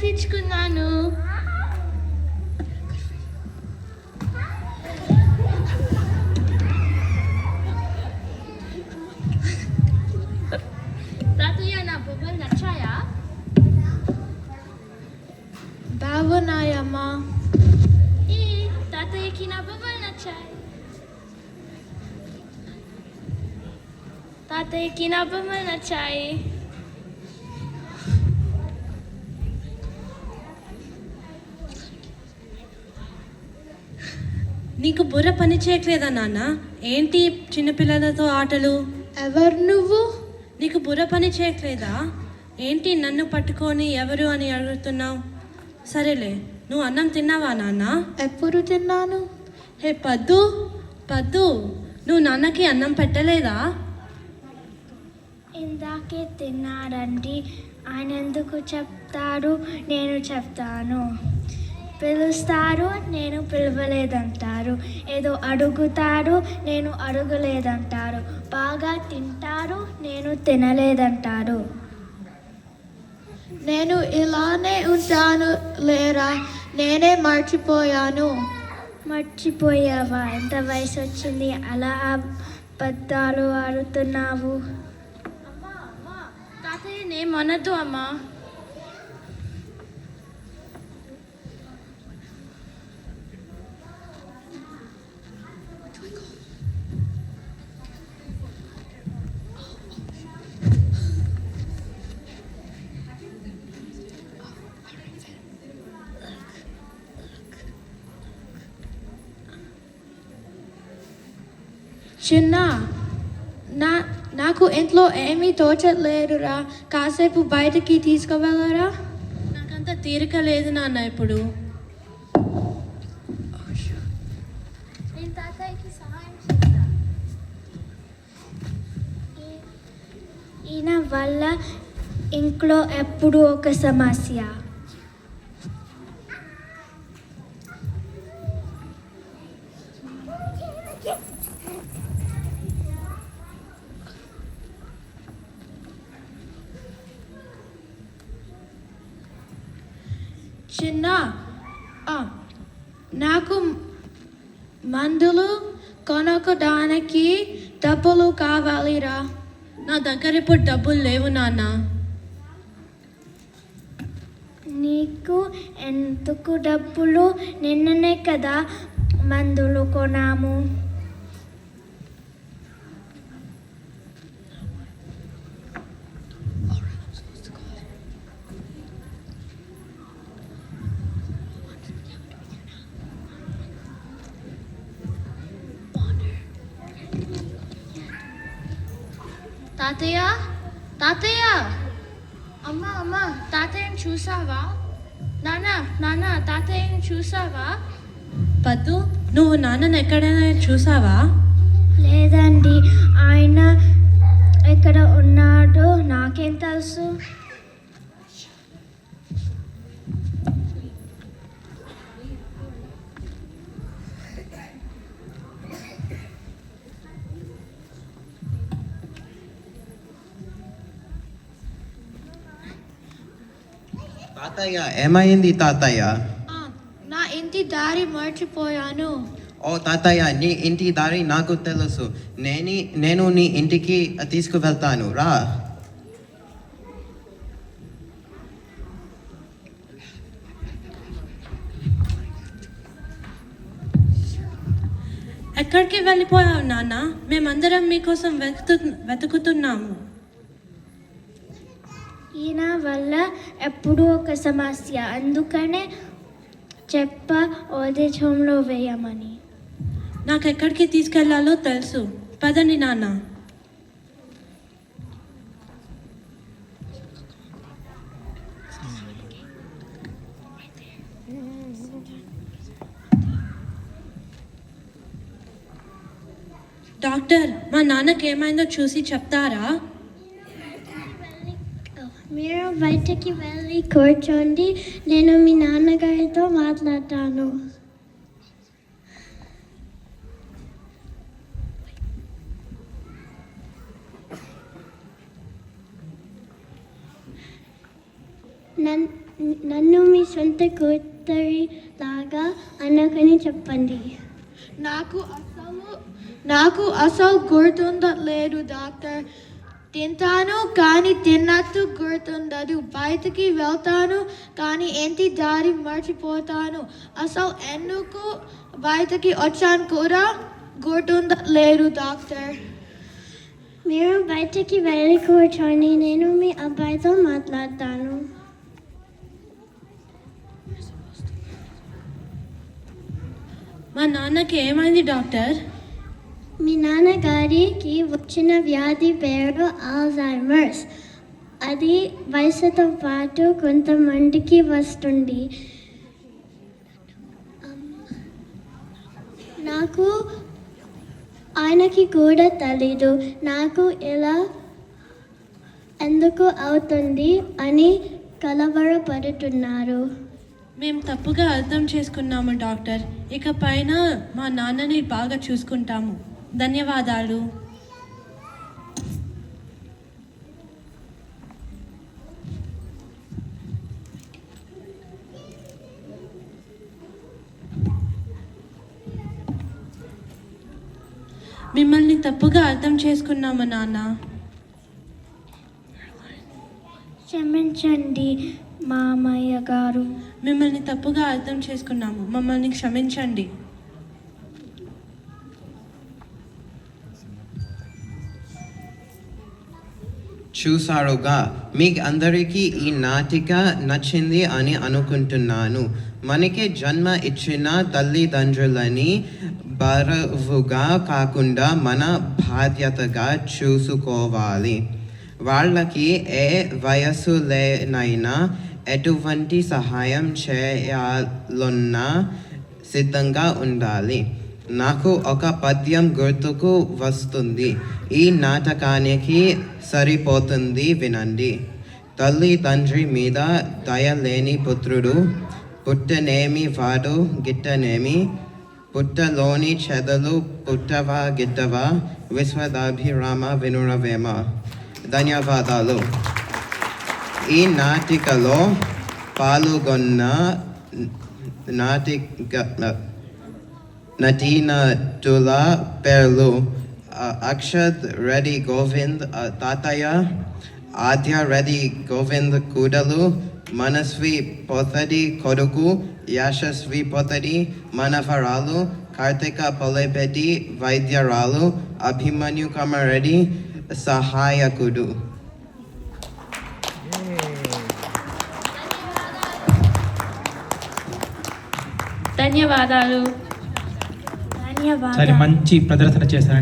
తెచ్చుకున్నాను తాతయ్య నా బొమ్మలు నచ్చాయా? బాగున్నాయమ్మా. ఈ తాతయ్యకి నా బొమ్మలు నచ్చాయి. తాతయ్యకి నా బొమ్మలు నచ్చాయి. నీకు బుర్ర పని చేయట్లేదా నాన్న? ఏంటి చిన్నపిల్లలతో ఆటలు? ఎవరు నువ్వు? నీకు బుర్ర పని చేయట్లేదా? ఏంటి నన్ను పట్టుకొని ఎవరు అని అడుగుతున్నావు? సరేలే నువ్వు అన్నం తిన్నావా నాన్న? ఎప్పుడు తిన్నాను? హే పద్దు పద్దు నువ్వు నాన్నకి అన్నం పెట్టలేదా? ఇందాకే తిన్నాడండి. ఆయన ఎందుకు చెప్తారు నేను చెప్తాను. పిలుస్తారు నేను పిలవలేదంటారు. ఏదో అడుగుతారు నేను అడగలేదంటారు. బాగా తింటారు నేను తినలేదంటారు. నేను ఇలానే ఉంటాను లేరా? నేనే మర్చిపోయాను. మర్చిపోయావా? ఎంత వయసు వచ్చింది అలా అబద్ధాలు ఆడుతున్నావు. తాతయ్య నేమనద్దు అమ్మా. చిన్న నా నాకు ఇంట్లో ఏమీ తోచలేరురా కాసేపు బయటకి తీసుకువెళ్ళరా? నాకంత తీరిక లేదు నాన్న ఇప్పుడు. నేను తాతయ్యకి సహాయం ఈయన వల్ల ఇంట్లో ఎప్పుడు ఒక సమస్య. చిన్న నాకు మందులు కొనకడానికి డబ్బులు కావాలిరా. నా దగ్గర ఇప్పుడు డబ్బులు లేవు నాన్న. నీకు ఎందుకు డబ్బులు? నిన్ననే కదా మందులు కొనాము తాతయ్య తాతయ్య. అమ్మ అమ్మ తాతయ్యని చూసావా? నాన్న నాన్న తాతయ్యని చూసావా? పద్దు నువ్వు నాన్నని ఎక్కడైనా చూసావా? లేదండి ఆయన ఎక్కడ ఉన్నాడో నాకేం తెలుసు. తాతయ్య ఏమైంది తాతయ్య? నా ఇంటి దారి మర్చిపోయాను. ఓ తాతయ్య నీ ఇంటి దారి నాకు తెలుసు. నేని నేను నీ ఇంటికి తీసుకువెళ్తాను. రా. ఎక్కడికి వెళ్ళిపోయావు నాన్న? మేమందరం మీకోసం వెతుకు వెతుకుతున్నాము. ఈయన వల్ల ఎప్పుడూ ఒక సమస్య. అందుకనే చెప్ప ఓల్డేజ్ వేయమని. నాకు ఎక్కడికి తీసుకెళ్ళాలో తెలుసు. పదండి నాన్న. డాక్టర్ మా నాన్నకి ఏమైందో చూసి చెప్తారా? మీరు బయటకి వెళ్ళి కూర్చోండి. నేను మీ నాన్నగారితో మాట్లాడతాను. నన్ను మీ సొంత కూతురి లాగా అనుకుని చెప్పండి. నాకు అసలు నాకు అసలు గుర్తుండలేదు డాక్టర్. తింటాను కానీ తిన్నట్టు గుర్తుండదు. బయటికి వెళ్తాను కానీ ఏంటి దారి మర్చిపోతాను. అసలు ఎందుకు బయటికి వచ్చాను కూడా గుర్తుండలేదు డాక్టర్. మీరు బయటికి వెళ్ళి కూర్చొని నేను మీ అబ్బాయితో మాట్లాడతాను. మా నాన్నకి ఏమైంది డాక్టర్? మీ నాన్నగారికి వచ్చిన వ్యాధి పేరు ఆల్జైమర్స్. అది వయసుతో పాటు కొంతమందికి వస్తుంది. నాకు ఆయనకి కూడా తెలీదు. నాకు ఎలా ఎందుకు అవుతుంది అని కలవరపడుతున్నారు. మేము తప్పుగా అర్థం చేసుకున్నాము డాక్టర్. ఇక పైన మా నాన్నని బాగా చూసుకుంటాము. ధన్యవాదాలు. మిమ్మల్ని తప్పుగా అర్థం చేసుకున్నాము నాన్న. క్షమించండి మామయ్య గారు. మిమ్మల్ని తప్పుగా అర్థం చేసుకున్నాము. మమ్మల్ని క్షమించండి. చూసారుగా మీకు అందరికీ ఈ నాటిక నచ్చింది అని అనుకుంటున్నాను. మనకి జన్మ ఇచ్చిన తల్లిదండ్రులని బరువుగా కాకుండా మన బాధ్యతగా చూసుకోవాలి. వాళ్ళకి ఏ వయసులేనైనా ఎటువంటి సహాయం చేయాలన్నా సిద్ధంగా ఉండాలి. నాకు ఒక పద్యం గుర్తుకు వస్తుంది. ఈ నాటకానికి సరిపోతుంది వినండి. తల్లి తండ్రి మీద దయలేని పుత్రుడు పుట్టనేమి వాడు గిట్టనేమి పుట్టలోని చెదలు పుట్టవా గిట్టవా విశ్వదాభిరామ వినురవేమ ధన్యవాదాలు. ఈ నాటికలో పాల్గొన్న నాటిక నటీనటుల పేర్లు ఆ, అక్షద్ రెడ్డి గోవింద్ ఆ, తాతయ్య ఆద్య రెడ్డి గోవింద్ కూడలు మనస్వి పొతడి కొడుకు యశస్వి పొతడి మనవరాలు కార్తిక పొలపెట్టి వైద్యరాలు అభిమన్యు కమరెడ్డి సహాయకుడు ధన్యవాదాలు చాలా మంచి ప్రదర్శన చేశారు